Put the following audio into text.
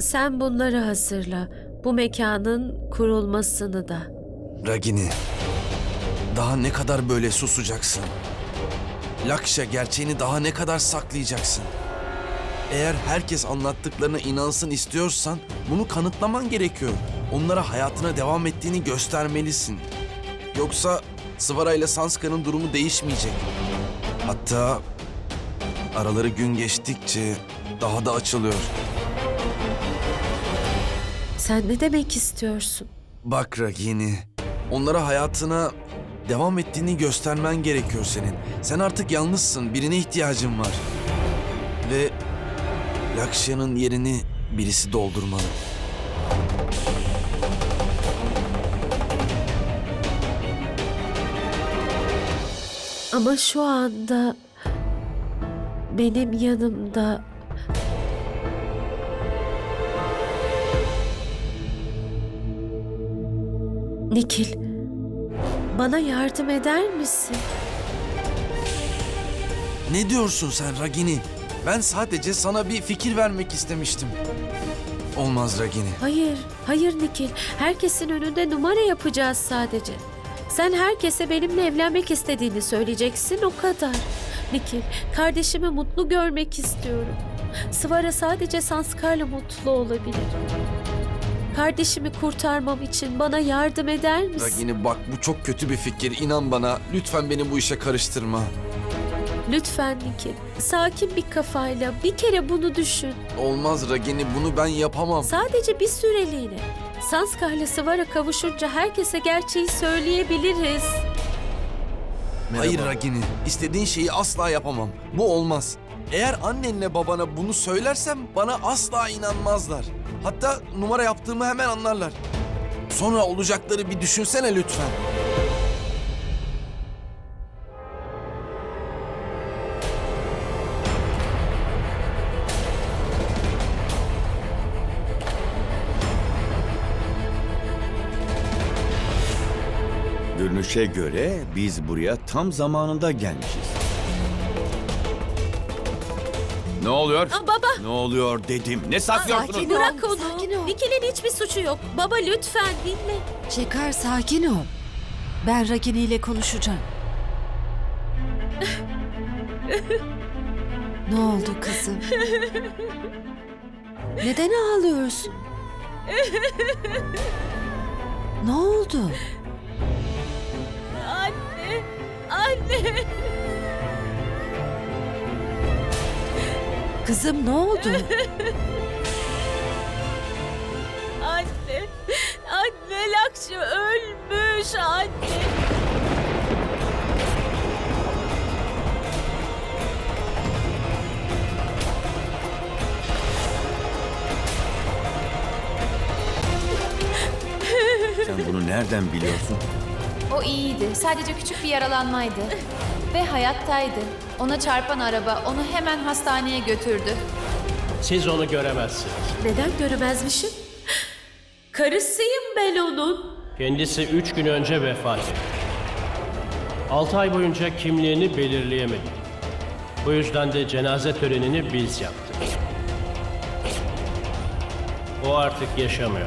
Sen bunları hazırla. Bu mekanın kurulmasını da. Ragini, daha ne kadar böyle susacaksın? Lakşa gerçeğini daha ne kadar saklayacaksın? Eğer herkes anlattıklarına inansın istiyorsan bunu kanıtlaman gerekiyor. Onlara hayatına devam ettiğini göstermelisin. Yoksa Svara ile Sanska'nın durumu değişmeyecek. Hatta araları gün geçtikçe daha da açılıyor. Sen ne demek istiyorsun? Bak Ragini, onlara hayatına devam ettiğini göstermen gerekiyor senin. Sen artık yalnızsın, birine ihtiyacın var. Ve Lakşya'nın yerini birisi doldurmalı. Ama şu anda benim yanımda Nikil, bana yardım eder misin? Ne diyorsun sen Ragini? Ben sadece sana bir fikir vermek istemiştim. Olmaz Ragini. Hayır, hayır Nikil. Herkesin önünde numara yapacağız sadece. Sen herkese benimle evlenmek istediğini söyleyeceksin o kadar. Nikil, kardeşimi mutlu görmek istiyorum. Svara sadece Sanskar'la mutlu olabilir. Kardeşimi kurtarmam için bana yardım eder misin? Ragini bak bu çok kötü bir fikir. İnan bana. Lütfen beni bu işe karıştırma. Lütfen Nikil, sakin bir kafayla bir kere bunu düşün. Olmaz Ragini bunu ben yapamam. Sadece bir süreliğine. Sanskar'la Svara kavuşunca herkese gerçeği söyleyebiliriz. Hayır Ragini, istediğin şeyi asla yapamam. Bu olmaz. Eğer annenle babana bunu söylersem bana asla inanmazlar. Hatta numara yaptığımı hemen anlarlar. Sonra olacakları bir düşünsene lütfen. Görünüşe göre biz buraya tam zamanında gelmişiz. Ne oluyor? Aa, baba! Ne oluyor dedim. Ne saklıyorsunuz? Sakin ol. Bırak onu. sakin ol. Nikil'in hiçbir suçu yok. Baba lütfen dinle. Şeker sakin ol. Ben Ragini ile konuşacağım. ne oldu kızım? Neden ağlıyorsun? ne oldu? Kızım ne oldu? Anne, anne Lakşi ölmüş anne. Sen bunu nereden biliyorsun? O iyiydi. Sadece küçük bir yaralanmaydı. Ve hayattaydı. Ona çarpan araba onu hemen hastaneye götürdü. Siz onu göremezsiniz. Neden göremezmişim? Karısıyım ben onun. Kendisi üç gün önce vefat etti. Altı ay boyunca kimliğini belirleyemedik. Bu yüzden de cenaze törenini biz yaptık. O artık yaşamıyor.